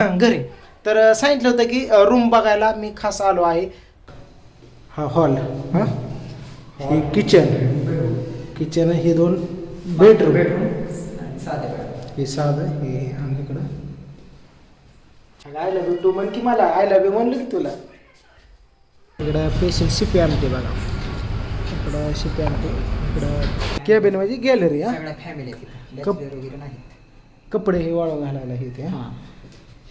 घरी. तर सांगितलं होतं की रूम बघायला मी खास आलो आहे. हा हॉल हां? हे किचन किचन हे दोन बेडरूम हे साधं हे आमच्याकडं आय लव्ह यू टू म्हण की मला. आय लव्ह यू म्हणलं की तुला. इकडं पेशंट शिपी आणते बघा. इकडं शिपी आणते इकडं केबिन म्हणजे गॅलरी हा. फॅमिली कपडे हे वाळू घालायला हे ते हा.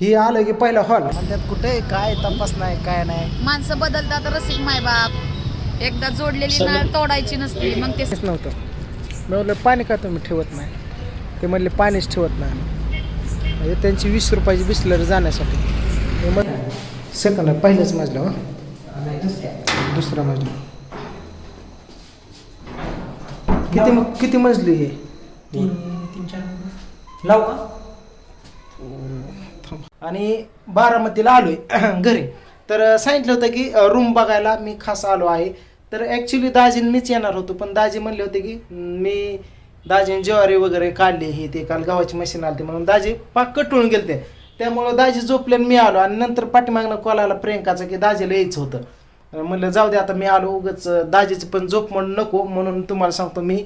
ही आलं की पहिला हॉल त्यात कुठे? काय? तपास नाही काय नाही. माणसं बदलतात रसिक मायबाप एकदा जोडलेली नाळ तोडायची नसते. मग ते तेच नव्हतं. मी म्हणलं पाणी का तुम्ही ठेवत नाही? ते म्हणले पाणीच ठेवत नाही. म्हणजे त्यांची वीस रुपयाची बिस्लरी जाण्यासाठी. हे मग सेकंड पहिल्याच मजला हो. दुसरा मजला. किती किती मजली हे? तीन तीन चार लाव का? आणि बारामतीला आलो आहे घरी. तर सांगितलं होतं की रूम बघायला मी खास आलो आहे. तर ॲक्च्युली दाजीन मीच येणार होतो पण दाजी म्हणले होते की मी दाजीन ज्वारी वगैरे काढली ही ते काल गावाची मशीन आली म्हणून दाजी पाक कटळून गेलते. त्यामुळं दाजी झोपले मी आलो आणि नंतर पाठीमागनं कॉल आला प्रियंकाचा की दाजीला यायचं होतं. म्हणलं जाऊ दे आता मी आलो उगच दाजीचं पण झोप म्हणून नको म्हणून तुम्हाला सांगतो मी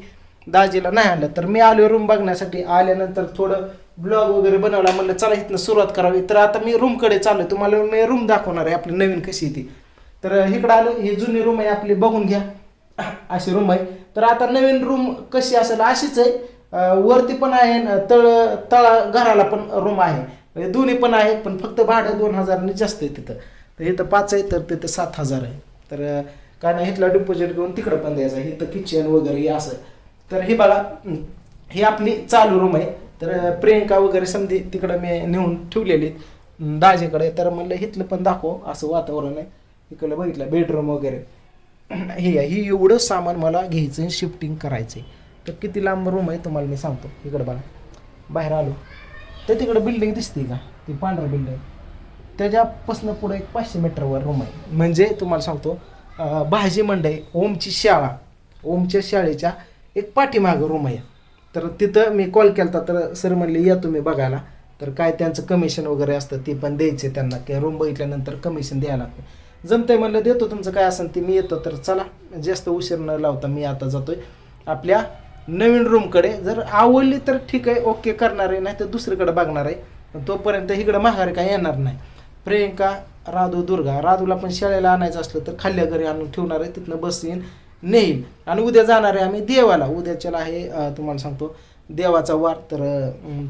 दाजीला नाही आणलं. तर मी आलो रूम बघण्यासाठी. आल्यानंतर थोडं ब्लॉग वगैरे बनवला म्हणलं चला इथनं सुरुवात करावी. तर आता मी रूमकडे चालू तुम्हाला मी रूम दाखवणार आहे आपली नवीन कशी आहे ती. तर इकडं आलो ही जुनी रूम आहे आपली बघून घ्या. अशी रूम आहे. तर आता नवीन रूम कशी असेल अशीच आहे. वरती पण आहे न तळ तळा घराला पण रूम आहे. दोन्ही पण आहे पण फक्त भाडं दोन हजाराने जास्त आहे तिथं. तर इथं पाच आहे तर तिथं सात हजार आहे. तर काय नाही इथला डिपॉझिट घेऊन तिकडं पण द्यायचं आहे. इथं किचन वगैरे हे असं. तर हे बघा ही आपली चालू रूम आहे. तर प्रियंका वगैरे समधी तिकडं मी नेऊन ठेवलेली दाजेकडे दाजीकडे. तर म्हणलं हिथलं पण दाखव असं वातावरण आहे. इकडलं बघितलं बेडरूम वगैरे. हे आहे, ही एवढं सामान मला घ्यायचं शिफ्टिंग करायचं आहे तर किती लांब रूम आहे तुम्हाला मी सांगतो. इकडं बघा. बाहेर आलो. तर तिकडं बिल्डिंग दिसते का? ती पांढरं बिल्डिंग त्याच्यापासून पुढे एक पाचशे मीटरवर रूम आहे. म्हणजे तुम्हाला सांगतो भाजी मंडई ओमची शाळा. ओमच्या शाळेच्या एक पाठीमागं रूम आहे. तर तिथं मी कॉल केला तर सर म्हणले या तुम्ही बघायला. तर काय त्यांचं कमिशन वगैरे असतं ते पण द्यायचे त्यांना. की रूम बघितल्यानंतर कमिशन द्यायला लागतं. जमतंय म्हणलं देतो तुमचं काय असेल ते मी येतो. तर चला जास्त उशीर न लावता मी आता जातोय. आपल्या नवीन रूमकडे जर आवडली तर ठीक आहे ओके करणार आहे नाही तर दुसरीकडे बघणार आहे. पण तोपर्यंत इकडं माघारी काय येणार नाही. प्रियंका राधू दुर्गा राधूला पण शाळेला आणायचं असलं तर खाल्ल्या घरी आणून ठेवणार आहे तिथनं बस येईन. नेईल आणि उद्या जाणार आहे आम्ही देवाला. उद्याच्याला आहे तुम्हाला सांगतो देवाचा वार. तर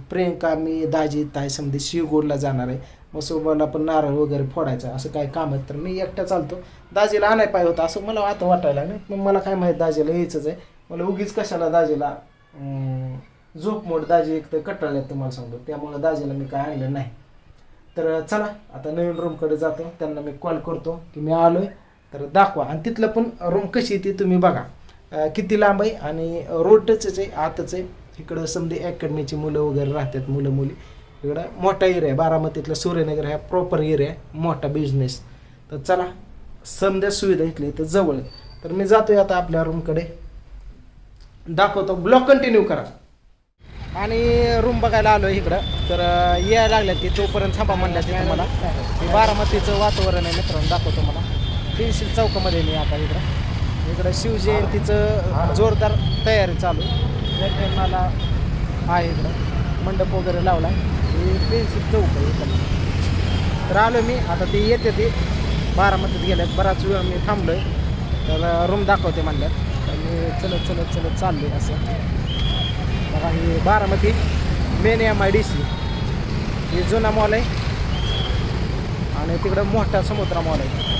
प्रियंका मी दाजी ताई समधी शिवगोडला जाणार आहे. मग मसोबाला पण नारळ वगैरे फोडायचा. असं काय काम आहे? तर मी एकटा चालतो. दाजीला आणाय पाहिजे होतं. असं मला आता वाटायला लागलं. मग मला काय माहीत दाजीला यायचंच आहे. मला उगीच कशाला दाजीला झोप मोड दाजी एक तर कटाळल्यात तुम्हाला सांगतो. त्यामुळं दाजीला मी काय आणलं नाही. तर चला आता नवीन रूमकडे जातो. त्यांना मी कॉल करतो की मी आलो आहे तर दाखवा. आणि तिथलं पण रूम कशी आहे ती तुम्ही बघा. किती लांब आहे आणि रोडच आहे आतच आहे. इकडं समधी अकॅडमीची मुलं वगैरे राहतात मुलं मुली इकडं मोठा एरिया आहे बारामतीतला सूर्यनगर हा प्रॉपर एरिया आहे मोठा बिझनेस तर चला समजा सुविधा इथली इथं जवळ आहे. तर मी जातोय आता आपल्या रूमकडे दाखवतो. ब्लॉक कंटिन्यू करा. आणि रूम बघायला आलो इकडं. तर यायला लागल्या की तोपर्यंत थांबा म्हणल्या ते तुम्हाला. बारामतीचं वातावरण आहे मित्रांनो दाखवतो मला पेन्सिल चौकामध्ये मी आता इकडं. इकडं शिवजयंतीचं जोरदार तयारी चालू आहे. मला आहे इकडं. मंडप वगैरे लावला आहे पेन्सिल चौक आहे इकडं. तर आलो मी. आता ते येते ते. बारामतीत गेल्यात. बराच वेळ मी थांबलोय. तर रूम दाखवते म्हणल्यात. मी चलत चलत चलत चाललोय असं. बघा ही Baramati main M I D C हे जुना मॉल आहे. आणि तिकडं मोठा समुद्रा मॉल आहे.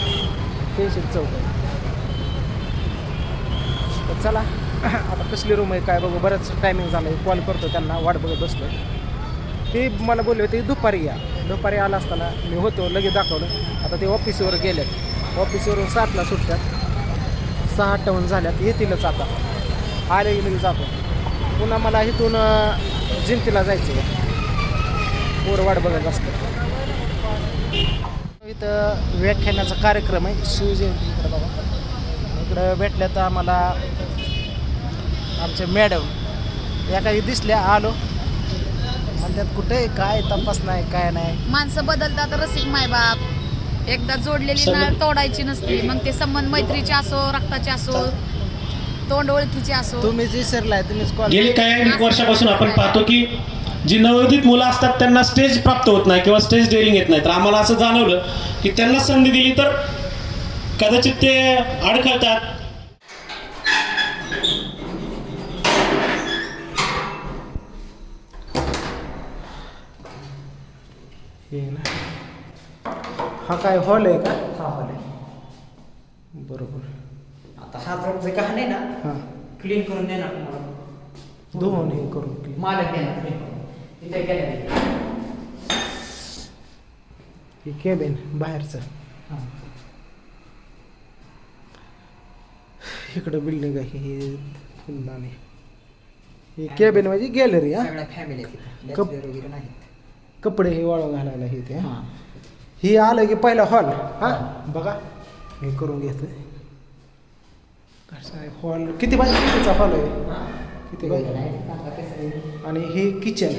पेन्सिल चौक आहे तर चला आता कसली रूम आहे काय बघू. बरंच टायमिंग झालं आहे कॉल करतो त्यांना वाट बघत बसलो ते मला बोलले होते दुपारी या. दुपारी आला असताना मी होतो लगेच दाखवलं. आता ते ऑफिसवर गेलेत. ऑफिसवरून सातला सुटतात. सहा अठ्ठावन्न झाल्यात. येतीलच आता. आले की लगेच जातो. पुन्हा मला इथून जिंतीला जायचं आहे पोर वाट बघत असतं इथं व्याख्यानाचा कार्यक्रम आहे. शिवजयंती इकडं बघा. इकडं भेटल्या तर आम्हाला आमच्या मॅडम या काही दिसल्या आलो. म्हणतात कुठे काय तपास नाही काय नाही. माणसं बदलतात रसिक मायबाप. एकदा जोडलेली नाळ तोडायची नसते. मग ते संबंध मैत्रीचे असो रक्ताचे असो तोंड ओळखीचे असो. तुम्हीच विसरलाय तुम्हीच कॉल गेली काही वर्षापासून आपण पाहतो की जी नवोदित मुलं असतात त्यांना स्टेज प्राप्त होत नाही किंवा स्टेज डेअरिंग येत नाही. तर आम्हाला असं जाणवलं की त्यांना संधी दिली तर कदाचित ते अडखळतात. हे ना. हा काय हॉल आहे का? हा हॉल आहे. बरोबर. आता हा जर जे का नाही ना हां. क्लीन करून देणार तुम्हाला. दोन हे करून. मालक देणार क्लीन करून इथे हे केबिन बाहेरचं. हां. इकडं बिल्डिंग आहे हे फुलदाणी हे केबिन म्हणजे गॅलरी हा? फॅमिली आहेत कप- Bachelor वगैरे नाही कपडे हे वाळू घालायला हे ते हां? ही. आलं की पहिला हॉल हा? बघा हे करून घेतोय. कसं हॉल किती बाय कितीचा हॉल आहे? किती बाय? आणि हे किचन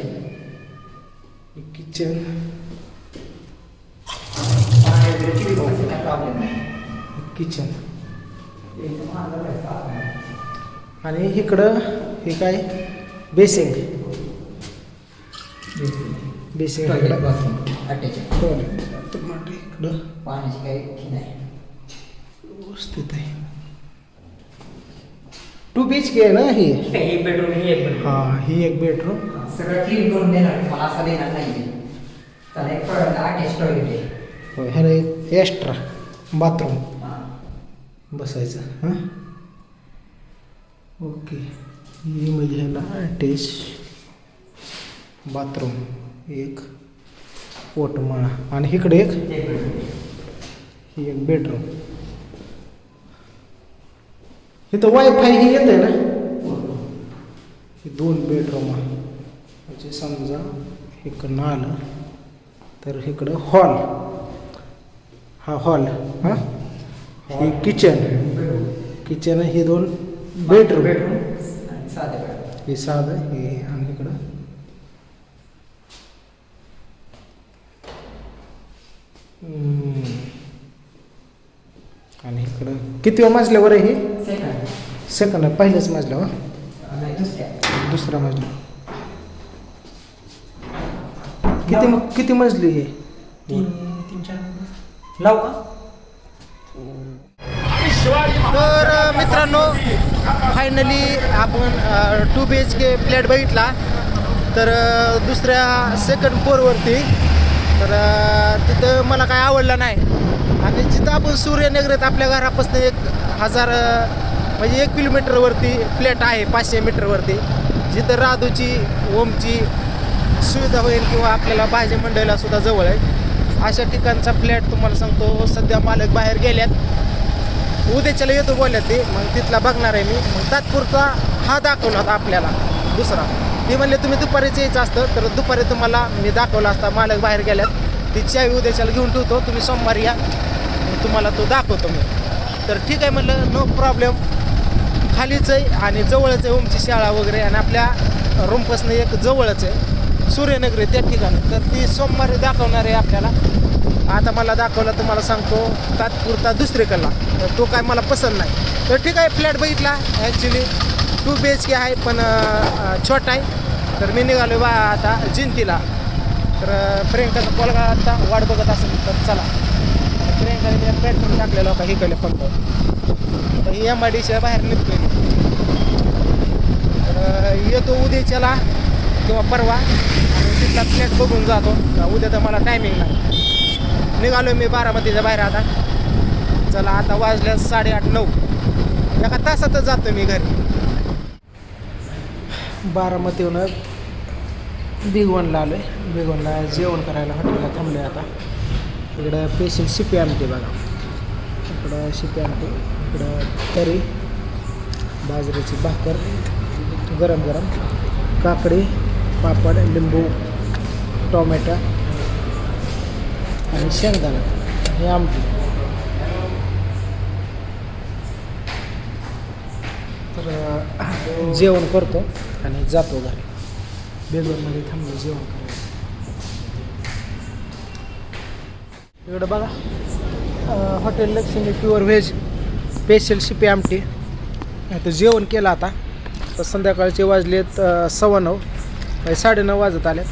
किचन. किचन. आणि इकडं हे काय? बेसिंग. बेसिंग. इकडं. व्यवस्थित आहे. टू बी एच के आहे ना ही? एक बेडरूम ही एक बेडरूम हा ही एक बेडरूम सगळं क्लीन करून देणार मला असं देणार नाही त्याला एक अटॅच टॉयलेट आहे होय ह्याला एक एक्स्ट्रा बाथरूम बसायचं हां? ओके ही म्हणजे ह्याला अटॅच बाथरूम एक पोटमाळा. आणि इकडे एक? ही एक बेडरूम इथं वायफाय ही आहे ना? हे दोन बेडरूम आहे. म्हणजे समजा इकडनं आलं तर इकडं हॉल हा हॉल हां? हे किचन किचन हे दोन बेडरूम हे साधं हे आणि इकडं. आणि इकडं. किती मजल्यावर आहे हे? सेकंड सेकंड पहिल्याच मजल्यावर नाही दुसऱ्या. दुसरा किती किती मजली आहे? तीन तीन चार लावू का? तर अ, मित्रांनो फायनली आपण two B H K flat बघितला. तर अ, दुसऱ्या सेकंड फ्लोअरवरती तर अ, तिथं मला काय आवडलं नाही. आणि जिथं आपण सूर्यनगरीत आपल्या घरापासून एक हजार अ, म्हणजे एक किलोमीटरवरती फ्लॅट आहे पाचशे मीटरवरती जिथं राधूची ओमची सुविधा होईल किंवा आपल्याला भाजी मंडळीला सुद्धा जवळ आहे. अशा ठिकाणचा फ्लॅट तुम्हाला सांगतो सध्या मालक बाहेर गेल्यात उद्याच्याला येतो बोलल्यात ते मग तिथला बघणार आहे मी. मग तात्पुरता हा दाखवला होता आपल्याला. दुसरा. ते म्हणले तुम्ही दुपारीच यायचं असतं तर दुपारी तुम्हाला मी दाखवला असता मालक बाहेर गेल्यात. ती चावी उद्याच्याला घेऊन ठेवतो तुम्ही सोमवारी या. तुम्हाला तो दाखवतो मी. तर ठीक आहे म्हणलं नो प्रॉब्लेम. खालीच आहे आणि जवळच आहे ओमची शाळा वगैरे आणि आपल्या रूमपासून एक जवळच आहे. सूर्यनगरी त्या ठिकाणी. तर ती सोमवारी दाखवणार आहे आपल्याला. आता मला दाखवला तुम्हाला सांगतो तात्पुरता दुसरीकडला. तर तो काय मला पसंत नाही. तर ठीक आहे फ्लॅट बघितला actually two B H K आहे पण छोटा आहे. तर मी निघालो बा आता जिंतीला. तर अं, प्रियंकाचा पोलगा आता. वाट बघत असेल तर चला. प्रियंकाने पेट्रोल टाकलेलं का हे केलं फक्त तर एम आय डीच्या बाहेर निघतोय. तर येतो उद्याच्याला. किंवा परवा तिथला फ्लॅट बघून जातो. उद्या तर मला टायमिंग नाही. निघालो मी बारामतीच्या बाहेर आता. चला आता वाजल्या साडेआठ नऊ. एका तासातच जातो मी घरी. बारामतीहून बिगवनला आलो आहे बिगवनला जेवण करायला हॉटेलला थांबलो आहे आता. इकडं पेशंट शिपी आणते बघा. इकडं शिपी आणते. इकडं तरी बाजरीची भाकर गरम गरम काकडी पापड लिंबू टोमॅटो आणि शेंगदाणा. हे आमटी. तर जेवण करतो आणि जातो घरी. बेलूरमध्ये थांबलो जेवण करतो इकडं बघा. Hotel Laxmi pure veg special शिपी आमटी. आता जेवण केलं आता. तर संध्याकाळचे वाजलेत सव्वा नऊ. साडेनऊ वाजत आलेत.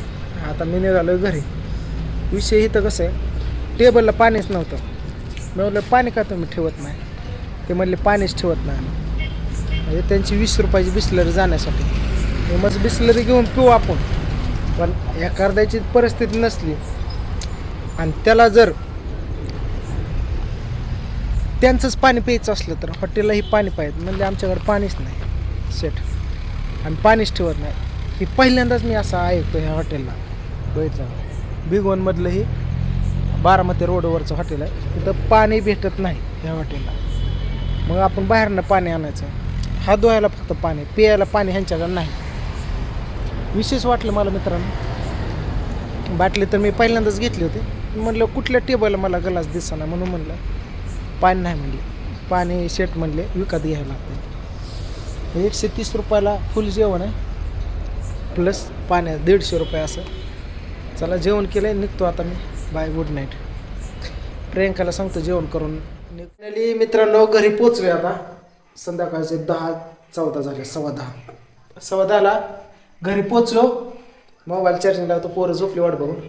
आता मी निघालो घरी. विषय इथं कसं आहे टेबलला पाणीच नव्हतं. मी म्हटलं पाणी का तुम्ही ठेवत नाही? ते म्हणले पाणीच ठेवत नाही म्हणजे त्यांची वीस रुपयाची बिस्लरी जाण्यासाठी. मी मग बिस्लरी घेऊन पिऊ आपण. पण एखाद्याची परिस्थिती नसली आणि त्याला जर त्यांचंच पाणी प्यायचं असलं तर हॉटेललाही पाणी पाहिजे. म्हणजे आमच्याकडे पाणीच नाही. सेट आणि पाणीच ठेवत नाही. की पहिल्यांदाच मी असं ऐकतो ह्या हॉटेलला बघितलं. बिगोनमधलं ही बारामती रोडवरचं हॉटेल आहे. तिथं पाणी भेटत नाही ह्या हॉटेलला. मग आपण बाहेरनं पाणी आणायचं. हात धुवायला फक्त पाणी पियायला पाणी ह्यांच्याकडं नाही. विशेष वाटलं मला मित्रांनो. बाटली तर मी पहिल्यांदाच घेतली होती. म्हणलं कुठल्या टेबलला मला गलास दिसना म्हणून म्हणलं पाणी नाही म्हणले. पाणी शेट म्हणले विकत घ्यायला लागते एकशे तीस रुपयाला फुल जेवण आहे. प्लस पाण्या दीडशे रुपये असं. चला जेवण केलं आहे निघतो आता मी. बाय गुड नाईट प्रियंकाला सांगतो जेवण करून. निघाली मित्रांनो घरी पोचले आता. संध्याकाळचे दहा चौदा झाले सव्वा दहा. सव्वा दहाला घरी पोचलो. मोबाईल चार्जिंग लावतो पोरं झोपली वाट बघून.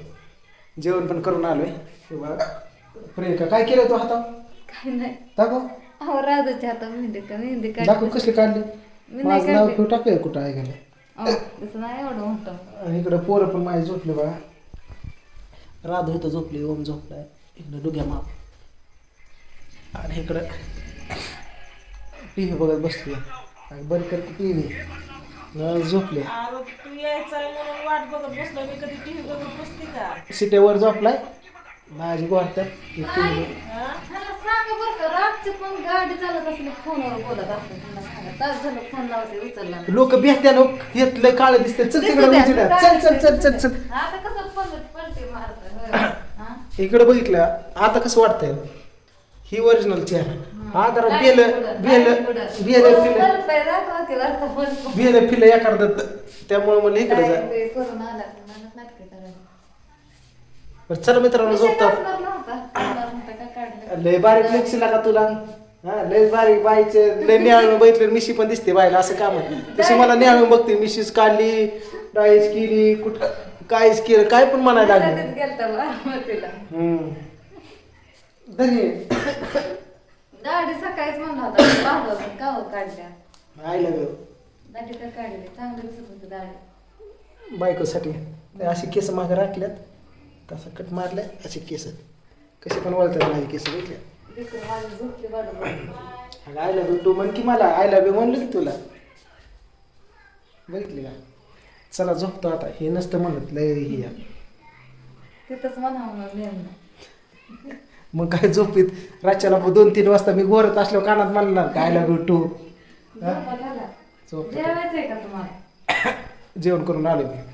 जेवण पण करून आलोय. हे बघा. प्रियंका काय केलं तू हाता काय नाही. दाखव. अहो राधूच्या हातात मेहंदी का मेहंदी दाखव काढली कसली काढली. मी नाही माझं नाव काढली. ठेवू टाकलं कुठं अहो, तसं नाही एवढं मोठं आणि इकडं पोरं पण माझी झोपले बघा. राधू इथं झोपली ओम झोपलाय. इकडं डुग्या माप आणि इकडं टी व्ही बघत बसली आणि बंद करते टी व्ही झोपले. अरे तू यायचा आहे म्हणून वाट बघत बसलो मी कधी टीव्ही बघत बसते का? सीटेवर झोपलाय? माझी गोरत्यात टी व्ही मला सांगा बरं का रातची पण गाडी चालत असली फोनवर बोलत असते लोक भेटत्या लोक काळ दिसते चल तिकडे. चल चल चल चल चल. हा? इकडे बघितलं आता कसं वाटतंय ही ओरिजिनल चेहरा हा जरा बेल बेल. बेल फिल. बेल फिल एखादं त्यामुळे म्हणलं इकडे जा मला चला मित्रांनो झोपतात? लय बारीक फ्लेक्स लागा तुला हा लय बारीक बाईचे लय न्याळून बघितलं मिशी पण दिसते बायला असं काम आहे तशी मला न्याळून बघते मिशीच काढली डाईस केली कुठं काहीच केलं काय पण म्हणायला लागलं. त्यासाठीच गेलता बारामतीला. हम्म. धरी दाढी सकाळीच म्हणला होता बाबा का हो काढल्या? आय लव्ह दाढी तर काढली? चांगलं दिसत होती दाढी. बायकोसाठी. अशी केस मागे राखल्यात तसं कट मारल्या असे केस. कसे पण वळतात माझे केस बघितले? आय लव्ह तू म्हण की मला आय लव्ह म्हणलं की तुला. बघितले का? चला झोपतो आता. हे नसतं म्हणत लय ही. तिथंच मग काय झोपीत? रातच्याला मग दोन तीन वाजता मी गोरत असल्यावर कानात म्हणला काय लव्ह टू का तुम्हाला? जेवण करून आलो मी.